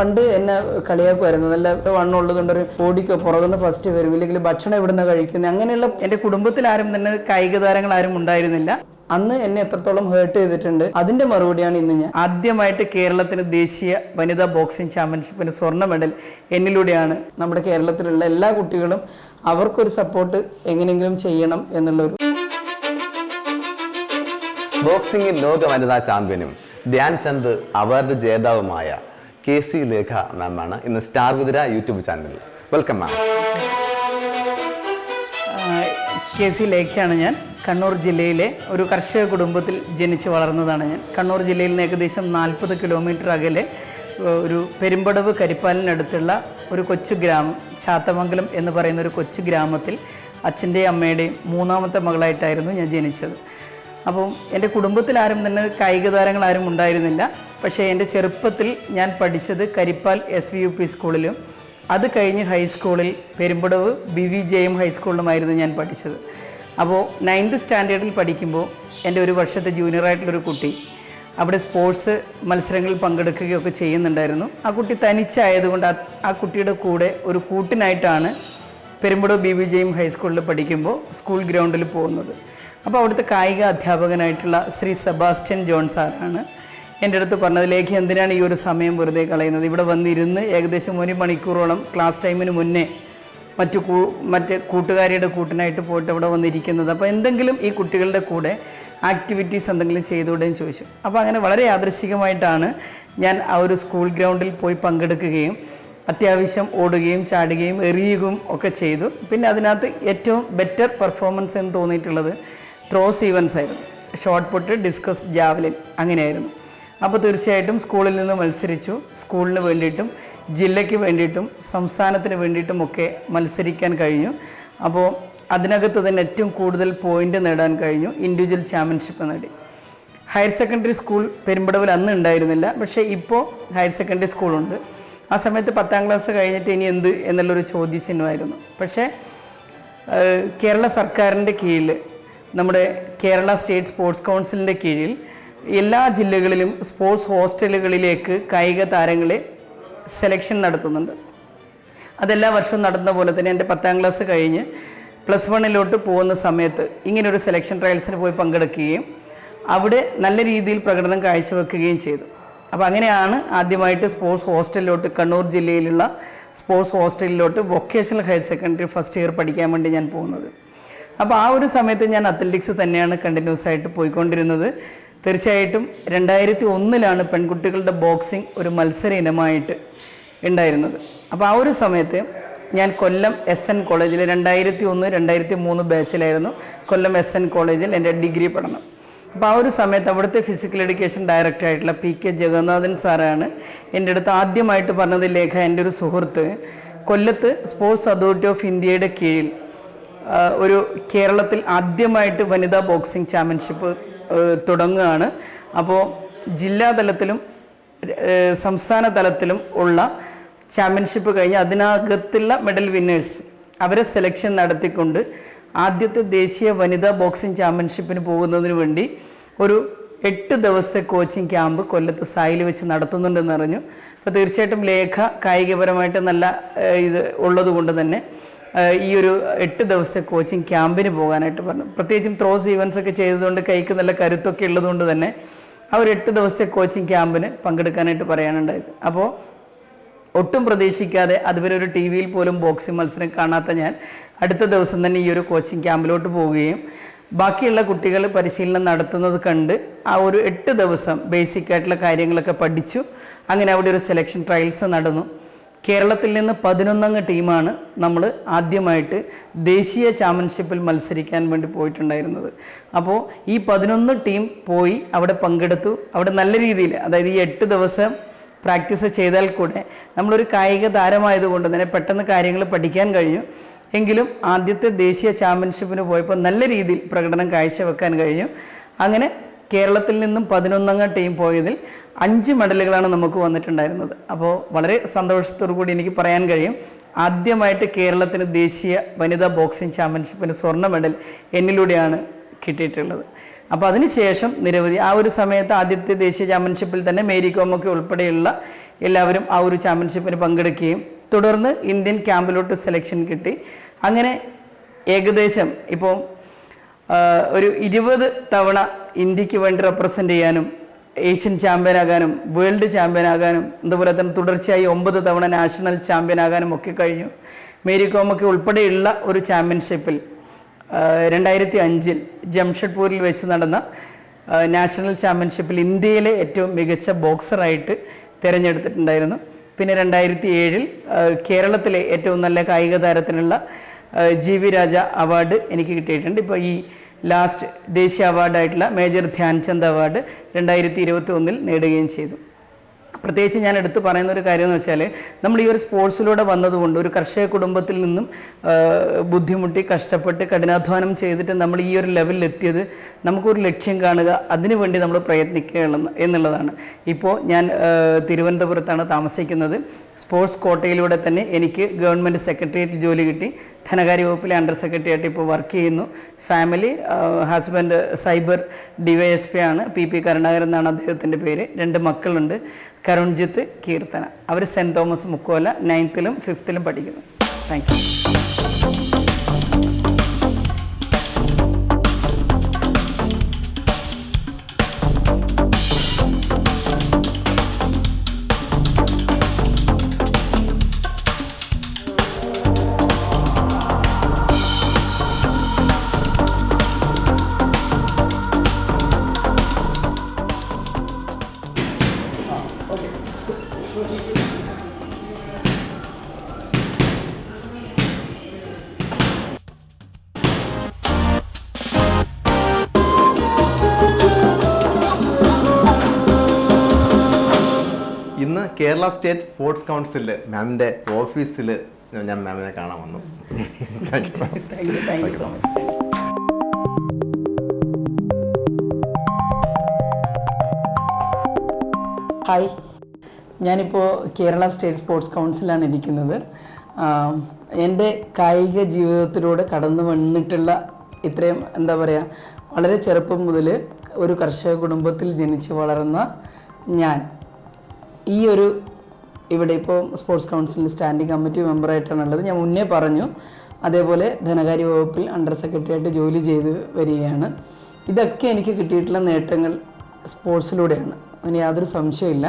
പണ്ട് എന്നെ കളിയാക്കുമായിരുന്നു. നല്ല വണ്ണുള്ളതുകൊണ്ട് ഒരു ബോഡിക്കോ പുറകുന്ന ഫസ്റ്റ് വരും. ഇല്ലെങ്കിൽ ഭക്ഷണം ഇവിടുന്ന് കഴിക്കുന്നത് അങ്ങനെയുള്ള എന്റെ കുടുംബത്തിൽ ആരും തന്നെ കായിക താരങ്ങൾ ആരും ഉണ്ടായിരുന്നില്ല. അന്ന് എന്നെ എത്രത്തോളം ഹേർട്ട് ചെയ്തിട്ടുണ്ട്. അതിന്റെ മറുപടിയാണ് ഇന്ന് ഞാൻ. ആദ്യമായിട്ട് കേരളത്തിന് ദേശീയ വനിതാ ബോക്സിംഗ് ചാമ്പ്യൻഷിപ്പിന് സ്വർണ മെഡൽ എന്നിലൂടെയാണ് നമ്മുടെ കേരളത്തിലുള്ള എല്ലാ കുട്ടികളും അവർക്കൊരു സപ്പോർട്ട് എങ്ങനെയെങ്കിലും ചെയ്യണം എന്നുള്ളൊരു ബോക്സിംഗിൽ ലോക വനിതാ ചാമ്പ്യനും ധ്യാൻ ചന്ദ് അവാർഡ് ജേതാവുമായ കെ സി ലേഖ മാമാണ് ഇന്ന് സ്റ്റാർ വിതിര യൂട്യൂബ് ചാനലിൽ. വെൽക്കം മാം കെ സി ലേഖയാണ് ഞാൻ. കണ്ണൂർ ജില്ലയിലെ ഒരു കർഷക കുടുംബത്തിൽ ജനിച്ച് വളർന്നതാണ് ഞാൻ. കണ്ണൂർ ജില്ലയിൽ നിന്ന് ഏകദേശം നാൽപ്പത് കിലോമീറ്റർ അകലെ ഒരു പെരുമ്പടവ് കരിപ്പാലിനടുത്തുള്ള ഒരു കൊച്ചു ഗ്രാമം ചാത്തമംഗലം എന്ന് പറയുന്ന ഒരു കൊച്ചു ഗ്രാമത്തിൽ അച്ഛന്റെയും അമ്മയുടെയും മൂന്നാമത്തെ മകളായിട്ടായിരുന്നു ഞാൻ ജനിച്ചത്. അപ്പം എന്റെ കുടുംബത്തിൽ ആരും തന്നെ കായിക താരങ്ങൾ ആരും ഉണ്ടായിരുന്നില്ല. പക്ഷേ എന്റെ ചെറുപ്പത്തിൽ ഞാൻ പഠിച്ചത് Karippal S V U P സ്കൂളിലും. അത് കഴിഞ്ഞ് ഹൈസ്കൂളിൽ Perumpadavu B V J M ഹൈസ്കൂളിലുമായിരുന്നു ഞാൻ പഠിച്ചത്. അപ്പോൾ നയൻത് സ്റ്റാൻഡേർഡിൽ പഠിക്കുമ്പോൾ എന്റെ ഒരു വർഷത്തെ ജൂനിയറായിട്ടുള്ളൊരു കുട്ടി അവിടെ സ്പോർട്സ് മത്സരങ്ങളിൽ പങ്കെടുക്കുകയൊക്കെ ചെയ്യുന്നുണ്ടായിരുന്നു. ആ കുട്ടി തനിച്ചായതുകൊണ്ട് ആ- കുട്ടിയുടെ കൂടെ ഒരു കൂട്ടിനായിട്ടാണ് Perumpadavu B V J M ഹൈസ്കൂളിൽ പഠിക്കുമ്പോൾ സ്കൂൾ ഗ്രൗണ്ടിൽ പോകുന്നത്. അപ്പോൾ അവിടുത്തെ കായിക അധ്യാപകനായിട്ടുള്ള ശ്രീ സെബാസ്റ്റ്യൻ ജോൺ സാറാണ് എന്റെ അടുത്ത് പറഞ്ഞത് എന്തിനാണ് ഈ ഒരു സമയം വെറുതെ കളയുന്നത്? ഇവിടെ വന്നിരുന്ന് ഏകദേശം ഒരു മണിക്കൂറോളം ക്ലാസ് ടൈമിന് മുന്നേ മറ്റു കൂ മറ്റ് കൂട്ടുകാരിയുടെ കൂട്ടിനായിട്ട് പോയിട്ട് ഇവിടെ വന്നിരിക്കുന്നത്. അപ്പോൾ എന്തെങ്കിലും ഈ കുട്ടികളുടെ കൂടെ ആക്ടിവിറ്റീസ് എന്തെങ്കിലും ചെയ്തുകൂടെയും ചോദിച്ചു. അപ്പോൾ അങ്ങനെ വളരെ യാദൃശികമായിട്ടാണ് ഞാൻ ആ ഒരു സ്കൂൾ ഗ്രൗണ്ടിൽ പോയി പങ്കെടുക്കുകയും അത്യാവശ്യം ഓടുകയും ചാടുകയും എറിയുകയും ഒക്കെ ചെയ്തു. പിന്നെ അതിനകത്ത് ഏറ്റവും ബെറ്റർ പെർഫോമൻസ് എന്ന് തോന്നിയിട്ടുള്ളത് ത്രോസ് ഈവൻസ് ആയിരുന്നു. ഷോർട്ട് പുട്ട് ഡിസ്കസ് ജാവലിൻ അങ്ങനെയായിരുന്നു. അപ്പോൾ തീർച്ചയായിട്ടും സ്കൂളിൽ നിന്ന് മത്സരിച്ചു. സ്കൂളിന് വേണ്ടിയിട്ടും ജില്ലയ്ക്ക് വേണ്ടിയിട്ടും സംസ്ഥാനത്തിന് വേണ്ടിയിട്ടും ഒക്കെ മത്സരിക്കാൻ കഴിഞ്ഞു. അപ്പോൾ അതിനകത്ത് തന്നെ ഏറ്റവും കൂടുതൽ പോയിന്റ് നേടാൻ കഴിഞ്ഞു. ഇൻഡിവിജ്വൽ ചാമ്പ്യൻഷിപ്പ് നേടി. ഹയർ സെക്കൻഡറി സ്കൂൾ പെരുമ്പടവിൽ അന്ന് ഉണ്ടായിരുന്നില്ല. പക്ഷേ ഇപ്പോൾ ഹയർ സെക്കൻഡറി സ്കൂളുണ്ട് ആ സമയത്ത് പത്താം ക്ലാസ് കഴിഞ്ഞിട്ട് ഇനി എന്ത് എന്നുള്ളൊരു ചോദ്യചിഹ്നമായിരുന്നു. പക്ഷേ കേരള സർക്കാരിന്റെ കീഴിൽ നമ്മുടെ കേരള സ്റ്റേറ്റ് സ്പോർട്സ് കൗൺസിലിന്റെ കീഴിൽ എല്ലാ ജില്ലകളിലും സ്പോർട്സ് ഹോസ്റ്റലുകളിലേക്ക് കായിക താരങ്ങളെ സെലക്ഷൻ നടത്തുന്നുണ്ട്. അതെല്ലാ വർഷവും നടന്ന പോലെ തന്നെ എന്റെ പത്താം ക്ലാസ് കഴിഞ്ഞ് പ്ലസ് വണ്ണിലോട്ട് പോകുന്ന സമയത്ത് ഇങ്ങനൊരു സെലക്ഷൻ ട്രയൽസിന് പോയി പങ്കെടുക്കുകയും അവിടെ നല്ല രീതിയിൽ പ്രകടനം കാഴ്ചവെക്കുകയും ചെയ്തു. അപ്പോൾ അങ്ങനെയാണ് ആദ്യമായിട്ട് സ്പോർട്സ് ഹോസ്റ്റലിലോട്ട് കണ്ണൂർ ജില്ലയിലുള്ള sports ഹോസ്റ്റലിലോട്ട് vocational higher secondary first year പഠിക്കാൻ വേണ്ടി ഞാൻ പോകുന്നത്. അപ്പോൾ ആ ഒരു സമയത്ത് ഞാൻ അത്ലറ്റിക്സ് തന്നെയാണ് കണ്ടിന്യൂസ് ആയിട്ട് പോയിക്കൊണ്ടിരുന്നത്. തീർച്ചയായിട്ടും രണ്ടായിരത്തി ഒന്നിലാണ് പെൺകുട്ടികളുടെ ബോക്സിംഗ് ഒരു മത്സര ഇനമായിട്ട് ഉണ്ടായിരുന്നത്. അപ്പോൾ ആ ഒരു സമയത്ത് ഞാൻ കൊല്ലം എസ് എൻ കോളേജിൽ രണ്ടായിരത്തി ഒന്ന് രണ്ടായിരത്തി മൂന്ന് ബാച്ചിലായിരുന്നു കൊല്ലം എസ് എൻ കോളേജിൽ എന്റെ ഡിഗ്രി പഠനം. അപ്പോൾ ആ ഒരു സമയത്ത് അവിടുത്തെ ഫിസിക്കൽ എഡ്യൂക്കേഷൻ ഡയറക്ടർ ആയിട്ടുള്ള പി കെ ജഗന്നാഥൻ സാറാണ് എന്റെ അടുത്ത് ആദ്യമായിട്ട് പറഞ്ഞത് ലേഖ എന്റെ ഒരു സുഹൃത്ത് കൊല്ലത്ത് സ്പോർട്സ് അതോറിറ്റി ഓഫ് ഇന്ത്യയുടെ കീഴിൽ ഒരു കേരളത്തിൽ ആദ്യമായിട്ട് വനിതാ ബോക്സിംഗ് ചാമ്പ്യൻഷിപ്പ് തുടങ്ങുകയാണ്. അപ്പോൾ ജില്ലാ തലത്തിലും സംസ്ഥാന തലത്തിലും ഉള്ള ചാമ്പ്യൻഷിപ്പ് കഴിഞ്ഞ് അതിനകത്തുള്ള മെഡൽ വിന്നേഴ്സ് അവരെ സെലക്ഷൻ നടത്തിക്കൊണ്ട് ആദ്യത്തെ ദേശീയ വനിതാ ബോക്സിംഗ് ചാമ്പ്യൻഷിപ്പിന് പോകുന്നതിന് വേണ്ടി ഒരു എട്ട് ദിവസത്തെ കോച്ചിങ് ക്യാമ്പ് കൊല്ലത്ത് സായിൽ വെച്ച് നടത്തുന്നുണ്ടെന്ന് അറിഞ്ഞു അപ്പോൾ തീർച്ചയായിട്ടും ലേഖ കായികപരമായിട്ട് നല്ല ഇത് ഉള്ളതുകൊണ്ട് തന്നെ ഈ ഒരു എട്ട് ദിവസത്തെ കോച്ചിങ് ക്യാമ്പിന് പോകാനായിട്ട് പറഞ്ഞു. പ്രത്യേകിച്ചും ത്രോസ് ഈവൻസ് ഒക്കെ ചെയ്തതുകൊണ്ട് കൈക്ക് നല്ല കരുത്തൊക്കെ ഉള്ളതുകൊണ്ട് തന്നെ ആ ഒരു എട്ട് ദിവസത്തെ കോച്ചിങ് ക്യാമ്പിന് പങ്കെടുക്കാനായിട്ട് പറയാനുണ്ടായത്. അപ്പോൾ ഒട്ടും പ്രതീക്ഷിക്കാതെ അതുവരെ ഒരു ടി വിയിൽ പോലും ബോക്സിംഗ് മത്സരം കാണാത്ത ഞാൻ അടുത്ത ദിവസം തന്നെ ഈ ഒരു കോച്ചിങ് ക്യാമ്പിലോട്ട് പോവുകയും ബാക്കിയുള്ള കുട്ടികൾ പരിശീലനം നടത്തുന്നത് കണ്ട് ആ ഒരു എട്ട് ദിവസം ബേസിക് ആയിട്ടുള്ള കാര്യങ്ങളൊക്കെ പഠിച്ചു. അങ്ങനെ അവിടെ ഒരു സെലക്ഷൻ ട്രയൽസ് നടന്നു. കേരളത്തിൽ നിന്ന് പതിനൊന്നംഗ ടീമാണ് നമ്മൾ ആദ്യമായിട്ട് ദേശീയ ചാമ്പ്യൻഷിപ്പിൽ മത്സരിക്കാൻ വേണ്ടി പോയിട്ടുണ്ടായിരുന്നത്. അപ്പോൾ ഈ പതിനൊന്ന് ടീം പോയി അവിടെ പങ്കെടുത്തു. അവിടെ നല്ല രീതിയിൽ അതായത് ഈ എട്ട് ദിവസം പ്രാക്ടീസ് ചെയ്താൽ കൂടെ നമ്മളൊരു കായിക താരമായതുകൊണ്ട് തന്നെ പെട്ടെന്ന് കാര്യങ്ങൾ പഠിക്കാൻ കഴിഞ്ഞു. എങ്കിലും ആദ്യത്തെ ദേശീയ ചാമ്പ്യൻഷിപ്പിന് പോയപ്പോൾ നല്ല രീതിയിൽ പ്രകടനം കാഴ്ചവെക്കാൻ കഴിഞ്ഞു. അങ്ങനെ കേരളത്തിൽ നിന്നും പതിനൊന്നംഗ ടീം പോയതിൽ അഞ്ച് മെഡലുകളാണ് നമുക്ക് വന്നിട്ടുണ്ടായിരുന്നത്. അപ്പോൾ വളരെ സന്തോഷത്തോടു കൂടി എനിക്ക് പറയാൻ കഴിയും ആദ്യമായിട്ട് കേരളത്തിന് ദേശീയ വനിതാ ബോക്സിംഗ് ചാമ്പ്യൻഷിപ്പിന് സ്വർണ മെഡൽ എന്നിലൂടെയാണ് കിട്ടിയിട്ടുള്ളത്. അപ്പോൾ അതിനുശേഷം നിരവധി ആ ഒരു സമയത്ത് ആദ്യത്തെ ദേശീയ ചാമ്പ്യൻഷിപ്പിൽ തന്നെ മേരി കോമൊക്കെ ഉൾപ്പെടെയുള്ള എല്ലാവരും ആ ഒരു ചാമ്പ്യൻഷിപ്പിന് പങ്കെടുക്കുകയും തുടർന്ന് ഇന്ത്യൻ ക്യാമ്പിലോട്ട് സെലക്ഷൻ കിട്ടി. അങ്ങനെ ഏകദേശം ഇപ്പോൾ ഒരു ഇരുപത് തവണ ഇന്ത്യയ്ക്ക് വേണ്ടി റെപ്രസെന്റ് ചെയ്യാനും ഏഷ്യൻ ചാമ്പ്യൻ ആകാനും വേൾഡ് ചാമ്പ്യൻ ആകാനും അതുപോലെ തന്നെ തുടർച്ചയായി ഒമ്പത് തവണ നാഷണൽ ചാമ്പ്യൻ ആകാനും ഒക്കെ കഴിഞ്ഞു. മേരി കോമൊക്കെ ഉൾപ്പെടെയുള്ള ഒരു ചാമ്പ്യൻഷിപ്പിൽ രണ്ടായിരത്തി അഞ്ചിൽ ജംഷഡ്പൂരിൽ വെച്ച് നടന്ന നാഷണൽ ചാമ്പ്യൻഷിപ്പിൽ ഇന്ത്യയിലെ ഏറ്റവും മികച്ച ബോക്സറായിട്ട് തിരഞ്ഞെടുത്തിട്ടുണ്ടായിരുന്നു. പിന്നെ രണ്ടായിരത്തി ഏഴിൽ കേരളത്തിലെ ഏറ്റവും നല്ല കായിക താരത്തിനുള്ള ജി വി രാജ അവാർഡ് എനിക്ക് കിട്ടിയിട്ടുണ്ട്. ഇപ്പോൾ ഈ ലാസ്റ്റ് ദേശീയ അവാർഡായിട്ടുള്ള മേജർ ധ്യാൻചന്ദ് അവാർഡ് രണ്ടായിരത്തി ഇരുപത്തി ഒന്നിൽ നേടുകയും ചെയ്തു. പ്രത്യേകിച്ച് ഞാൻ എടുത്തു പറയുന്ന ഒരു കാര്യം എന്ന് വെച്ചാൽ നമ്മൾ ഈ ഒരു സ്പോർട്സിലൂടെ വന്നതുകൊണ്ട് ഒരു കർഷക കുടുംബത്തിൽ നിന്നും ബുദ്ധിമുട്ടി കഷ്ടപ്പെട്ട് കഠിനാധ്വാനം ചെയ്തിട്ട് നമ്മൾ ഈ ഒരു ലെവലിൽ എത്തിയത് നമുക്കൊരു ലക്ഷ്യം കാണുക അതിനുവേണ്ടി നമ്മൾ പ്രയത്നിക്കുക എന്നുള്ളതാണ്. ഇപ്പോൾ ഞാൻ തിരുവനന്തപുരത്താണ് താമസിക്കുന്നത്. സ്പോർട്സ് കോട്ടയിലൂടെ തന്നെ എനിക്ക് ഗവൺമെന്റ് സെക്രട്ടേറിയറ്റ് ജോലി കിട്ടി. ധനകാര്യ വകുപ്പിലെ അണ്ടർ സെക്രട്ടറി ആയിട്ട് ഇപ്പോൾ വർക്ക് ചെയ്യുന്നു. ഫാമിലി ഹസ്ബൻഡ് സൈബർ പി ആണ്. പി പി കരുണാകരൻ എന്നാണ് അദ്ദേഹത്തിന്റെ പേര്. രണ്ട് മക്കളുണ്ട്. കരുൺജിത്ത് കീർത്തന. അവർ സെന്റ് തോമസ് മുക്കോല നയൻത്തിലും ഫിഫ്ത്തിലും പഠിക്കുന്നു. Thank you Kerala state sports കൗൺസിലിൽ മാമിന്റെ ഓഫീസിൽ ഞാൻ മാമിനെ കാണാൻ വന്നു. Thank you thank you so much hi ഞാനിപ്പോൾ കേരള സ്റ്റേറ്റ് സ്പോർട്സ് കൗൺസിലാണ് ഇരിക്കുന്നത്. എന്റെ കായിക ജീവിതത്തിലൂടെ കടന്നു വന്നിട്ടുള്ള ഇത്രയും എന്താ പറയുക വളരെ ചെറുപ്പം മുതൽ ഒരു കർഷക കുടുംബത്തിൽ ജനിച്ച് വളർന്ന ഞാൻ. ഈ ഒരു ഇവിടെ ഇപ്പോൾ സ്പോർട്സ് കൗൺസിലിൽ സ്റ്റാൻഡിംഗ് കമ്മിറ്റി മെമ്പറായിട്ടാണുള്ളത് ഞാൻ മുന്നേ പറഞ്ഞു അതേപോലെ ധനകാര്യ വകുപ്പിൽ അണ്ടർ സെക്രട്ടറി ആയിട്ട് ജോലി ചെയ്ത് വരികയാണ്. ഇതൊക്കെ എനിക്ക് കിട്ടിയിട്ടുള്ള നേട്ടങ്ങൾ സ്പോർട്സിലൂടെയാണ് അതിന് യാതൊരു സംശയമില്ല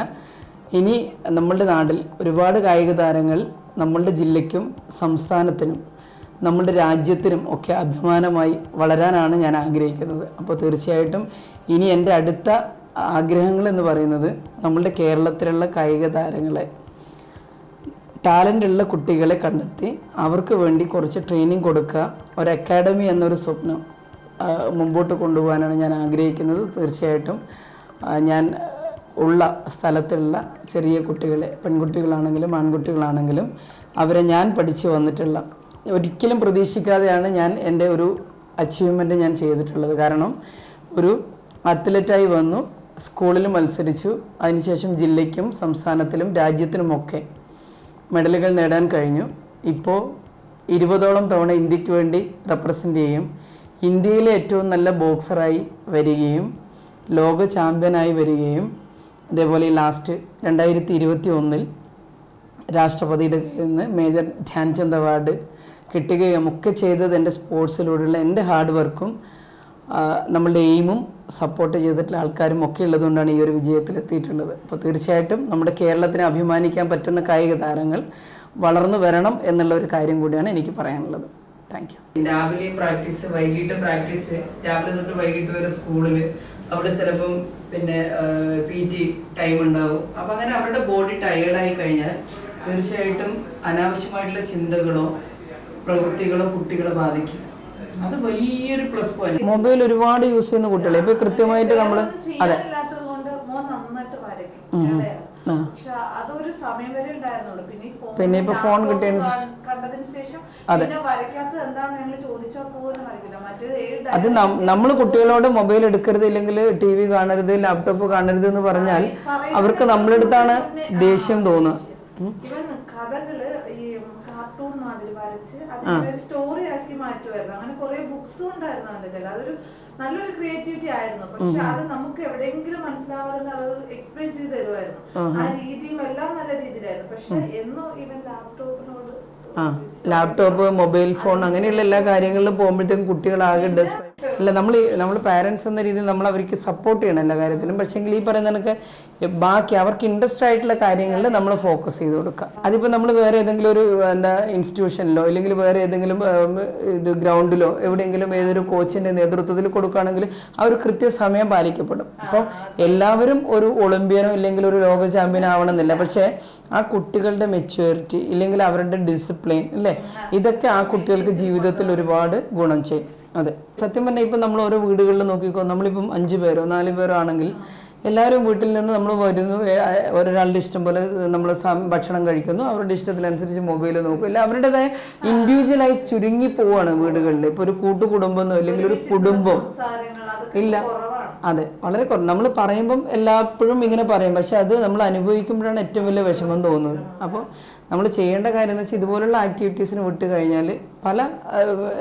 ഇനി നമ്മളുടെ നാട്ടിൽ ഒരുപാട് കായിക താരങ്ങൾ നമ്മളുടെ ജില്ലയ്ക്കും സംസ്ഥാനത്തിനും നമ്മുടെ രാജ്യത്തിനും ഒക്കെ അഭിമാനമായി വളരാനാണ് ഞാൻ ആഗ്രഹിക്കുന്നത്. അപ്പോൾ തീർച്ചയായിട്ടും ഇനി എന്റെ അടുത്ത ആഗ്രഹങ്ങൾ എന്ന് പറയുന്നത് നമ്മളുടെ കേരളത്തിലുള്ള കായിക താരങ്ങളെ ടാലന്റ് ഉള്ള കുട്ടികളെ കണ്ടെത്തി അവർക്ക് വേണ്ടി കുറച്ച് ട്രെയിനിങ് കൊടുക്കുക ഒരു അക്കാഡമി എന്നൊരു സ്വപ്നം മുമ്പോട്ട് കൊണ്ടുപോകാനാണ് ഞാൻ ആഗ്രഹിക്കുന്നത്. തീർച്ചയായിട്ടും ഞാൻ ഉള്ള സ്ഥലത്തുള്ള ചെറിയ കുട്ടികളെ പെൺകുട്ടികളാണെങ്കിലും ആൺകുട്ടികളാണെങ്കിലും അവരെ ഞാൻ പഠിച്ചു വന്നിട്ടുള്ള ഒരിക്കലും പ്രതീക്ഷിക്കാതെയാണ് ഞാൻ എന്റെ ഒരു അച്ചീവ്മെന്റ് ഞാൻ ചെയ്തിട്ടുള്ളത്. കാരണം ഒരു അത്ലറ്റായി വന്നു സ്കൂളിൽ മത്സരിച്ചു. അതിനുശേഷം ജില്ലയ്ക്കും സംസ്ഥാനത്തിലും രാജ്യത്തിനുമൊക്കെ മെഡലുകൾ നേടാൻ കഴിഞ്ഞു. ഇപ്പോൾ ഇരുപതോളം തവണ ഇന്ത്യയ്ക്ക് വേണ്ടി റെപ്രസെന്റ് ചെയ്യും. ഇന്ത്യയിലെ ഏറ്റവും നല്ല ബോക്സറായി വരികയും ലോക ചാമ്പ്യനായി വരികയും അതേപോലെ ലാസ്റ്റ് രണ്ടായിരത്തി ഇരുപത്തി ഒന്നിൽ രാഷ്ട്രപതിയുടെ കയ്യിൽ നിന്ന് മേജർ ധ്യാൻചന്ദ് അവാർഡ് കിട്ടുകയും ഒക്കെ ചെയ്തത് എന്റെ സ്പോർട്സിലൂടെയുള്ള എന്റെ ഹാർഡ് വർക്കും നമ്മളുടെ എയിമും സപ്പോർട്ട് ചെയ്തിട്ടുള്ള ആൾക്കാരും ഒക്കെ ഉള്ളതുകൊണ്ടാണ് ഈ ഒരു വിജയത്തിൽ എത്തിയിട്ടുള്ളത് അപ്പോൾ തീർച്ചയായിട്ടും നമ്മുടെ കേരളത്തിന് അഭിമാനിക്കാൻ പറ്റുന്ന കായിക താരങ്ങൾ വളർന്നു വരണം എന്നുള്ള ഒരു കാര്യം കൂടിയാണ് എനിക്ക് പറയാനുള്ളത്. താങ്ക് യു രാവിലെ പ്രാക്ടീസ് വൈകിട്ട് പ്രാക്ടീസ് രാവിലെ തൊട്ട് വൈകിട്ട് വരെ സ്കൂളിൽ അവിടെ ചിലപ്പം പിന്നെ പി ടി ടൈം ഉണ്ടാവും. അപ്പം അങ്ങനെ അവരുടെ ബോഡി ടയേർഡായി കഴിഞ്ഞാൽ തീർച്ചയായിട്ടും അനാവശ്യമായിട്ടുള്ള ചിന്തകളോ പ്രവൃത്തികളോ കുട്ടികളെ ബാധിക്കും. അത് വലിയൊരു പ്ലസ് പോയിന്റ് മൊബൈൽ ഒരുപാട് യൂസ് ചെയ്യുന്ന കുട്ടികളെ. ഇപ്പൊ കൃത്യമായിട്ട് നമ്മൾ അതെ. പിന്നെ ഇപ്പൊ ഫോൺ കിട്ടിയതിനു അതെ. അത് നമ്മൾ കുട്ടികളോട് മൊബൈൽ എടുക്കരുത് ഇല്ലെങ്കിൽ ടി വി കാണരുത് ലാപ്ടോപ്പ് കാണരുത് എന്ന് പറഞ്ഞാൽ അവർക്ക് നമ്മളെടുത്താണ് ദേഷ്യം തോന്നുക. കഥകൾ ഈ കാർട്ടൂൺ മാതിരി വരച്ച് അതിനെ ഒരു സ്റ്റോറി ആക്കി മാറ്റുമായിരുന്നു. അങ്ങനെ കുറെ ബുക്സും ഉണ്ടായിരുന്നു അതിന്റെ അതൊരു നല്ലൊരു ക്രിയേറ്റിവിറ്റി ആയിരുന്നു. പക്ഷെ അത് നമുക്ക് എവിടെയെങ്കിലും മനസ്സിലാവാതെ അത് എക്സ്പ്ലെയിൻ ചെയ്ത് തരുമായിരുന്നു. ആ രീതിയും എല്ലാം നല്ല രീതിയിലായിരുന്നു. പക്ഷെ എന്നോ ഇവൻ ലാപ്ടോപ്പിനോട് ആ ലാപ്ടോപ്പ് മൊബൈൽ ഫോൺ അങ്ങനെയുള്ള എല്ലാ കാര്യങ്ങളിലും പോകുമ്പോഴത്തേക്കും കുട്ടികളാകെ ഡെസ് അല്ല നമ്മൾ നമ്മൾ പാരൻസ് എന്ന രീതിയിൽ നമ്മൾ അവർക്ക് സപ്പോർട്ട് ചെയ്യണം എല്ലാ കാര്യത്തിലും പക്ഷേങ്കിൽ ഈ പറയുന്ന കണക്ക് ബാക്കി അവർക്ക് ഇൻട്രസ്റ്റ് ആയിട്ടുള്ള കാര്യങ്ങളിൽ നമ്മൾ ഫോക്കസ് ചെയ്ത് കൊടുക്കുക. അതിപ്പോൾ നമ്മൾ വേറെ ഏതെങ്കിലും ഒരു എന്താ ഇൻസ്റ്റിറ്റ്യൂഷനിലോ അല്ലെങ്കിൽ വേറെ ഏതെങ്കിലും ഇത് ഗ്രൗണ്ടിലോ എവിടെയെങ്കിലും ഏതൊരു കോച്ചിന്റെ നേതൃത്വത്തിൽ കൊടുക്കുകയാണെങ്കിൽ ആ ഒരു കൃത്യസമയം പാലിക്കപ്പെടും. അപ്പോൾ എല്ലാവരും ഒരു ഒളിമ്പ്യനോ ഇല്ലെങ്കിൽ ഒരു ലോക ചാമ്പ്യൻ ആവണമെന്നില്ല. പക്ഷേ ആ കുട്ടികളുടെ മെച്യൂരിറ്റി ഇല്ലെങ്കിൽ അവരുടെ ഡിസിപ്ലിൻ അല്ലേ? ഇതൊക്കെ ആ കുട്ടികൾക്ക് ജീവിതത്തിൽ ഒരുപാട് ഗുണം ചെയ്യും. അതെ. സത്യം പറഞ്ഞാൽ ഇപ്പം നമ്മൾ ഓരോ വീടുകളിൽ നോക്കിക്കോ നമ്മളിപ്പം അഞ്ച് പേരോ നാല് പേരോ ആണെങ്കിൽ എല്ലാവരും വീട്ടിൽ നിന്ന് നമ്മൾ വരുന്നു ഒരാളുടെ ഇഷ്ടം പോലെ നമ്മൾ ഭക്ഷണം കഴിക്കുന്നു അവരുടെ ഇഷ്ടത്തിനനുസരിച്ച് മൊബൈൽ നോക്കും. അല്ല അവരുടേതായ ഇൻഡിവിജ്വലായി ചുരുങ്ങി പോവാണ് വീടുകളിൽ. ഇപ്പോൾ ഒരു കൂട്ടുകുടുംബമെന്നോ അല്ലെങ്കിൽ ഒരു കുടുംബം ഇല്ല. അതെ വളരെ കുറവ്. നമ്മൾ പറയുമ്പം എല്ലാപ്പോഴും ഇങ്ങനെ പറയും. പക്ഷെ അത് നമ്മൾ അനുഭവിക്കുമ്പോഴാണ് ഏറ്റവും വലിയ വിഷമം തോന്നുന്നത്. അപ്പോൾ നമ്മൾ ചെയ്യേണ്ട കാര്യം എന്ന് വെച്ചാൽ ഇതുപോലുള്ള ആക്ടിവിറ്റീസിന് വിട്ട് കഴിഞ്ഞാൽ പല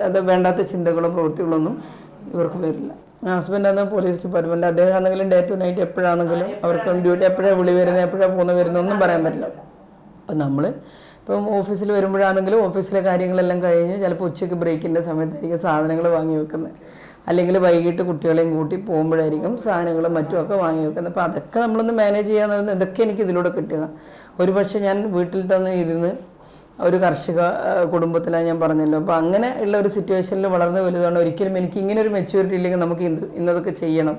അത് വേണ്ടാത്ത ചിന്തകളോ പ്രവൃത്തികളോ ഒന്നും ഇവർക്ക് വരില്ല. ഹസ്ബൻഡ് ആണ് പോലീസ് ഡിപ്പാർട്ട്മെന്റ് അദ്ദേഹം ആണെങ്കിലും ഡേ ടു നൈറ്റ് എപ്പോഴാണെങ്കിലും അവർക്ക് ഡ്യൂട്ടി എപ്പോഴാണ് വിളി വരുന്നത് എപ്പോഴാണ് പോകുന്നത് വരുന്നത് ഒന്നും പറയാൻ പറ്റില്ല. അപ്പം നമ്മൾ ഇപ്പം ഓഫീസിൽ വരുമ്പോഴാണെങ്കിലും ഓഫീസിലെ കാര്യങ്ങളെല്ലാം കഴിഞ്ഞ് ചിലപ്പോൾ ഉച്ചയ്ക്ക് ബ്രേക്കിന്റെ സമയത്തായിരിക്കും സാധനങ്ങൾ വാങ്ങി വെക്കുന്നത്. അല്ലെങ്കിൽ വൈകിട്ട് കുട്ടികളെയും കൂട്ടി പോകുമ്പോഴായിരിക്കും സാധനങ്ങളും മറ്റുമൊക്കെ വാങ്ങി വെക്കുന്നത്. അപ്പോൾ അതൊക്കെ നമ്മളൊന്ന് മാനേജ് ചെയ്യാന്ന് പറയുന്നത് ഇതൊക്കെ എനിക്ക് ഇതിലൂടെ കിട്ടിയതാണ് ഒരുപക്ഷെ ഞാൻ വീട്ടിൽ തന്നെ ഇരുന്ന് ഒരു കർഷക കുടുംബത്തിലാണ് ഞാൻ പറഞ്ഞല്ലോ. അപ്പോൾ അങ്ങനെ ഉള്ള ഒരു സിറ്റുവേഷനിൽ വളർന്ന് വലുതാണ് ഒരിക്കലും എനിക്ക് ഇങ്ങനെ ഒരു മെച്യൂരിറ്റി ഇല്ലെങ്കിൽ നമുക്ക് ഇന്ന് ഇന്നതൊക്കെ ചെയ്യണം.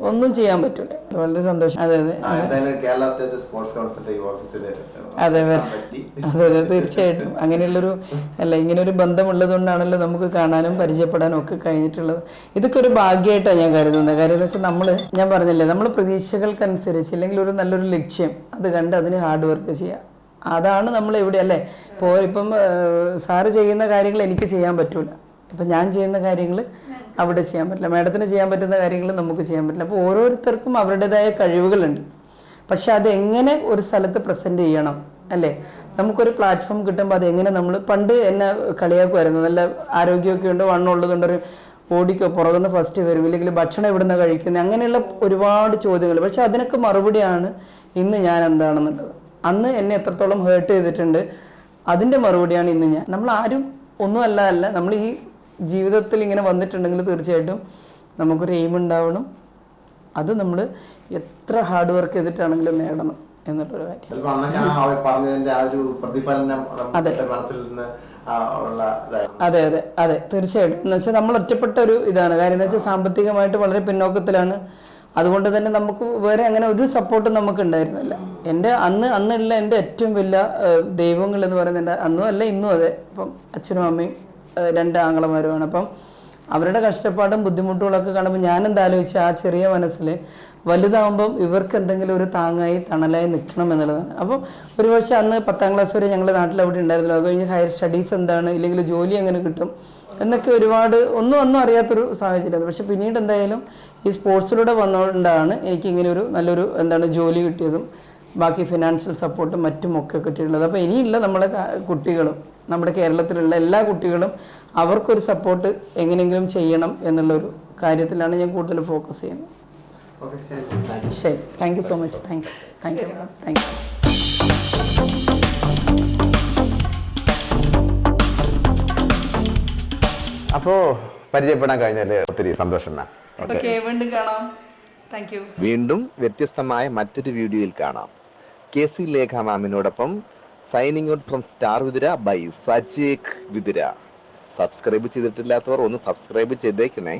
ഒന്നും ചെയ്യാൻ പറ്റൂല. വളരെ സന്തോഷം. അതെ അതെ. ആ, കേരള സ്റ്റേറ്റ് സ്പോർട്സ് കൗൺസിലിന്റെ ഈ ഓഫീസിൽ അതെ അതെ. അതെ അതെ തീർച്ചയായിട്ടും. അങ്ങനെയുള്ളൊരു അല്ല ഇങ്ങനെ ഒരു ബന്ധമുള്ളത് കൊണ്ടാണല്ലോ നമുക്ക് കാണാനും പരിചയപ്പെടാനും ഒക്കെ കഴിഞ്ഞിട്ടുള്ളത്. ഇതൊക്കെ ഒരു ഭാഗ്യമായിട്ടാണ് ഞാൻ കരുതുന്നത്. കാര്യം എന്ന് വെച്ചാൽ നമ്മൾ ഞാൻ പറഞ്ഞില്ലേ നമ്മൾ പ്രതീക്ഷകൾക്കനുസരിച്ച് അല്ലെങ്കിൽ ഒരു നല്ലൊരു ലക്ഷ്യം അത് കണ്ട് അതിന് ഹാർഡ് വർക്ക് ചെയ്യുക അതാണ് നമ്മൾ ഇവിടെ അല്ലേ? ഇപ്പോൾ ഇപ്പം ഏഹ്, സാറ് ചെയ്യുന്ന കാര്യങ്ങൾ എനിക്ക് ചെയ്യാൻ പറ്റൂല. ഇപ്പം ഞാൻ ചെയ്യുന്ന കാര്യങ്ങൾ അവിടെ ചെയ്യാൻ പറ്റില്ല. മാഡത്തിന് ചെയ്യാൻ പറ്റുന്ന കാര്യങ്ങൾ നമുക്ക് ചെയ്യാൻ പറ്റില്ല. അപ്പോൾ ഓരോരുത്തർക്കും അവരുടേതായ കഴിവുകളുണ്ട്. പക്ഷെ അത് എങ്ങനെ ഒരു സ്ഥലത്ത് പ്രസന്റ് ചെയ്യണം അല്ലേ? നമുക്കൊരു പ്ലാറ്റ്ഫോം കിട്ടുമ്പോൾ അത് എങ്ങനെ നമ്മൾ പണ്ട് എന്നെ കളിയാക്കുമായിരുന്നു. നല്ല ആരോഗ്യമൊക്കെ ഉണ്ട് വണ്ണം ഉള്ളതുകൊണ്ട് ഒരു ഓടിക്കോ പുറകുന്ന ഫസ്റ്റ് വരും ഇല്ലെങ്കിൽ ഭക്ഷണം എവിടുന്ന കഴിക്കുന്നത് അങ്ങനെയുള്ള ഒരുപാട് ചോദ്യങ്ങൾ. പക്ഷെ അതിനൊക്കെ മറുപടിയാണ് ഇന്ന് ഞാൻ എന്താണെന്നുള്ളത്. അന്ന് എന്നെ എത്രത്തോളം ഹേർട്ട് ചെയ്തിട്ടുണ്ട് അതിന്റെ മറുപടിയാണ് ഇന്ന് ഞാൻ. നമ്മൾ ആരും ഒന്നും അല്ല അല്ല നമ്മൾ ഈ ജീവിതത്തിൽ ഇങ്ങനെ വന്നിട്ടുണ്ടെങ്കിൽ തീർച്ചയായിട്ടും നമുക്കൊരു എയിം ഉണ്ടാവണം. അത് നമ്മൾ എത്ര ഹാർഡ് വർക്ക് ചെയ്തിട്ടാണെങ്കിലും നേടണം എന്നുള്ളൊരു കാര്യം. അതെ. അതെ അതെ അതെ. തീർച്ചയായിട്ടും. എന്ന് വെച്ചാൽ നമ്മൾ ഒറ്റപ്പെട്ട ഒരു ഇതാണ്. കാര്യം എന്ന് വെച്ചാൽ സാമ്പത്തികമായിട്ട് വളരെ പിന്നോക്കത്തിലാണ്. അതുകൊണ്ട് തന്നെ നമുക്ക് വേറെ അങ്ങനെ ഒരു സപ്പോർട്ടും നമുക്ക് ഉണ്ടായിരുന്നില്ല. എന്റെ അന്ന് അന്നുള്ള എന്റെ ഏറ്റവും വലിയ ദൈവങ്ങൾ എന്ന് പറയുന്നത് അന്നും അല്ല ഇന്നും അതെ. ഇപ്പം അച്ഛനും അമ്മയും രണ്ട് ആങ്ങളമാരുമാണ്. അപ്പം അവരുടെ കഷ്ടപ്പാടും ബുദ്ധിമുട്ടുകളൊക്കെ കാണുമ്പോൾ ഞാൻ എന്താലോചിച്ച ആ ചെറിയ മനസ്സിൽ വലുതാവുമ്പം ഇവർക്ക് എന്തെങ്കിലും ഒരു താങ്ങായി തണലായി നിൽക്കണം എന്നുള്ളതാണ്. അപ്പം ഒരു പക്ഷെ അന്ന് പത്താം ക്ലാസ് വരെ ഞങ്ങളുടെ നാട്ടിൽ അവിടെ ഉണ്ടായിരുന്നല്ലോ. അത് കഴിഞ്ഞ് ഹയർ സ്റ്റഡീസ് എന്താണ് ഇല്ലെങ്കിൽ ജോലി എങ്ങനെ കിട്ടും എന്നൊക്കെ ഒരുപാട് ഒന്നും ഒന്നും അറിയാത്തൊരു സാഹചര്യമാണ് പക്ഷെ പിന്നീട് എന്തായാലും ഈ സ്പോർട്സിലൂടെ വന്നുകൊണ്ടാണ് എനിക്ക് ഇങ്ങനെ ഒരു നല്ലൊരു എന്താണ് ജോലി കിട്ടിയതും ബാക്കി ഫിനാൻഷ്യൽ സപ്പോർട്ടും മറ്റും ഒക്കെ കിട്ടിയിട്ടുള്ളത്. അപ്പോൾ ഇനിയില്ല നമ്മളെ കുട്ടികളും. നമ്മുടെ കേരളത്തിലുള്ള എല്ലാ കുട്ടികളും അവർക്കൊരു സപ്പോർട്ട് എങ്ങനെയെങ്കിലും ചെയ്യണം എന്നുള്ളൊരു കാര്യത്തിലാണ് ഞാൻ കൂടുതൽ ഫോക്കസ് ചെയ്യുന്നത്. ഓക്കെ ശരി. Thank you so much thank you thank you thank you അപ്പോ പരിചയപ്പെടാൻ കഴിഞ്ഞാൽ ഒത്തിരി സന്തോഷം വീണ്ടും വ്യത്യസ്തമായ മറ്റൊരു വീഡിയോയിൽ കാണാം. K C Lekha മാമിനോടൊപ്പം signing out from star Vithira by Sajekh Vithira subscribe ചെയ്തിട്ടില്ലാത്തവർ ഒന്ന് സബ്സ്ക്രൈബ് ചെയ്തേക്കണേ.